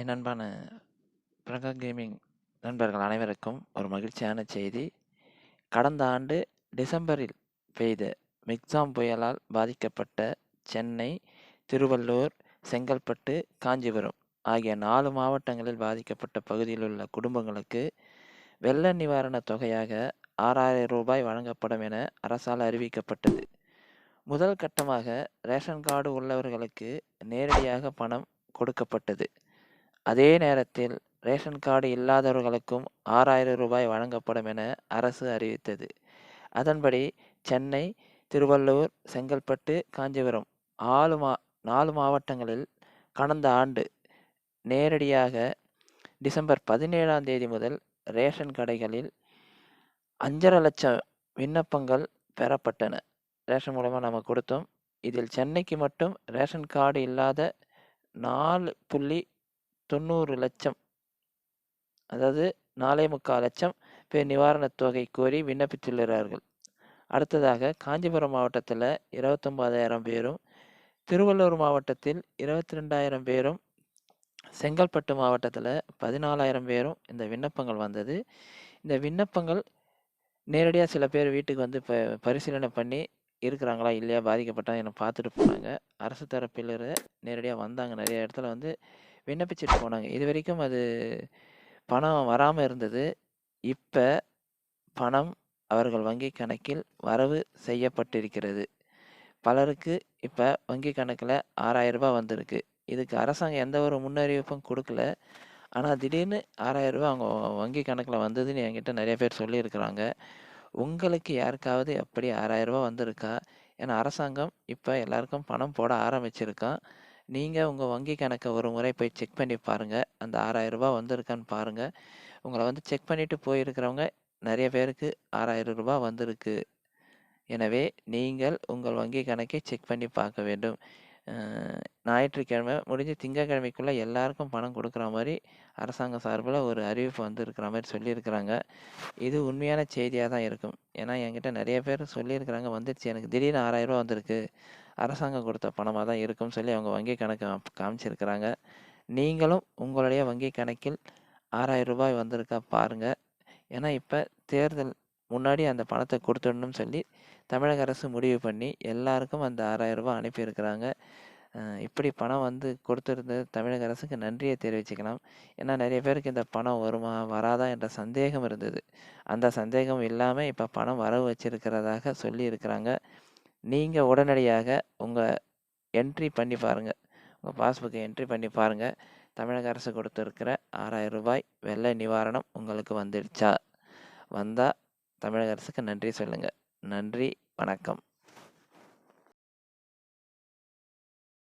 என் அன்பான பிரகா கேமிங் நண்பர்கள் அனைவருக்கும் ஒரு மகிழ்ச்சியான செய்தி. கடந்த ஆண்டு டிசம்பரில் பெய்த மிக்ஸாம் புயலால் பாதிக்கப்பட்ட சென்னை திருவள்ளூர் செங்கல்பட்டு காஞ்சிபுரம் ஆகிய நாலு மாவட்டங்களில் பாதிக்கப்பட்ட பகுதியில் உள்ள குடும்பங்களுக்கு வெள்ள நிவாரணத் தொகையாக ஆறாயிரம் ரூபாய் வழங்கப்படும் என அரசால் அறிவிக்கப்பட்டது. முதல் கட்டமாக ரேஷன் கார்டு உள்ளவர்களுக்கு நேரடியாக பணம் கொடுக்கப்பட்டது. அதே நேரத்தில் ரேஷன் கார்டு இல்லாதவர்களுக்கும் ஆறாயிரம் ரூபாய் வழங்கப்படும் என அரசு அறிவித்தது. அதன்படி சென்னை திருவள்ளூர் செங்கல்பட்டு காஞ்சிபுரம் ஆறு மா நாலு மாவட்டங்களில் கடந்த ஆண்டு நேரடியாக டிசம்பர் பதினேழாம் தேதி முதல் ரேஷன் கடைகளில் அஞ்சரை லட்சம் விண்ணப்பங்கள் பெறப்பட்டன. ரேஷன் மூலமாக நம்ம கொடுத்தோம். இதில் சென்னைக்கு மட்டும் ரேஷன் கார்டு இல்லாத நாலு புள்ளி தொண்ணூறு லட்சம். அதாவது நாலே முக்கால் லட்சம் பேர் நிவாரணத் தொகை கோரி விண்ணப்பித்துள்ளார்கள். அடுத்ததாக காஞ்சிபுரம் மாவட்டத்தில் இருபத்தொம்பதாயிரம் பேரும் திருவள்ளூர் மாவட்டத்தில் இருபத்தி ரெண்டாயிரம் பேரும் செங்கல்பட்டு மாவட்டத்தில் பதினாலாயிரம் பேரும் இந்த விண்ணப்பங்கள் வந்தது. இந்த விண்ணப்பங்கள் நேரடியாக சில பேர் வீட்டுக்கு வந்து ப பரிசீலனை பண்ணி இருக்கிறாங்களா இல்லையா பாதிக்கப்பட்டாங்க என்னை பார்த்துட்டு போனாங்க. அரசு தரப்பில் நேரடியாக வந்தாங்க. நிறைய இடத்துல வந்து விண்ணப்பிச்சுட்டு போனாங்க. இது வரைக்கும் அது பணம் வராமல் இருந்தது. இப்போ பணம் அவர்கள் வங்கி கணக்கில் வரவு செய்யப்பட்டிருக்கிறது. பலருக்கு இப்போ வங்கி கணக்கில் ஆறாயிரம் ரூபாய் வந்திருக்கு. இதுக்கு அரசாங்கம் எந்த ஒரு முன்னறிவிப்பும் கொடுக்கல. ஆனால் திடீர்னு ஆறாயிரம் ரூபாய் அவங்க வங்கி கணக்கில் வந்ததுன்னு என்கிட்ட நிறைய பேர் சொல்லியிருக்கிறாங்க. உங்களுக்கு யாருக்காவது எப்படி ஆறாயிரம் ரூபாய் வந்திருக்கா? ஏன்னா அரசாங்கம் இப்போ எல்லாருக்கும் பணம் போட ஆரம்பிச்சிருக்கான். நீங்கள் உங்கள் வங்கி கணக்கை ஒரு முறை போய் செக் பண்ணி பாருங்கள் அந்த ஆறாயிரம் வந்திருக்கான்னு பாருங்கள் உங்களை வந்து செக் பண்ணிவிட்டு போயிருக்கிறவங்க நிறைய பேருக்கு ஆறாயிரம் ரூபா வந்திருக்கு. எனவே நீங்கள் உங்கள் வங்கி கணக்கை செக் பண்ணி பார்க்க வேண்டும். ஞாயிற்றுக்கிழமை முடிஞ்சு திங்கக்கிழமைக்குள்ளே எல்லாருக்கும் பணம் கொடுக்குற மாதிரி அரசாங்க சார்பில் ஒரு அறிவிப்பு வந்து இருக்கிற மாதிரி சொல்லியிருக்கிறாங்க. இது உண்மையான செய்தியாக தான் இருக்கும். ஏன்னா என்கிட்ட நிறைய பேர் சொல்லியிருக்கிறாங்க. வந்துடுச்சு எனக்கு திடீர்னு ஆறாயிரரூபா வந்திருக்கு. அரசாங்கம் கொடுத்த பணமாக தான் இருக்கும்னு சொல்லி அவங்க வங்கி கணக்கை காமிச்சிருக்கிறாங்க. நீங்களும் உங்களுடைய வங்கி கணக்கில் ஆறாயிரம் ரூபாய் வந்திருக்கா பாருங்கள் ஏன்னா இப்போ தேர்தல் முன்னாடி அந்த பணத்தை கொடுத்துடணும்னு சொல்லி தமிழக அரசு முடிவு பண்ணி எல்லாருக்கும் அந்த ஆறாயிரம் ரூபாய் அனுப்பியிருக்கிறாங்க. இப்படி பணம் வந்து கொடுத்துருந்தது தமிழக அரசுக்கு நன்றியை தெரிவிச்சுக்கலாம். ஏன்னா நிறைய பேருக்கு இந்த பணம் வருமா வராதா என்ற சந்தேகம் இருந்தது. அந்த சந்தேகம் இல்லாமல் இப்போ பணம் வரவு வச்சிருக்கிறதாக சொல்லியிருக்கிறாங்க. இருக்கிறாங்க நீங்கள் உடனடியாக உங்கள் என்ட்ரி பண்ணி பாருங்கள் உங்கள் பாஸ்புக்கை என்ட்ரி பண்ணி பாருங்கள் தமிழக அரசு கொடுத்துருக்கிற ஆறாயிரம் ரூபாய் வெள்ள நிவாரணம் உங்களுக்கு வந்துடுச்சா? வந்தால் தமிழக அரசுக்கு நன்றி சொல்லுங்கள் நன்றி வணக்கம்.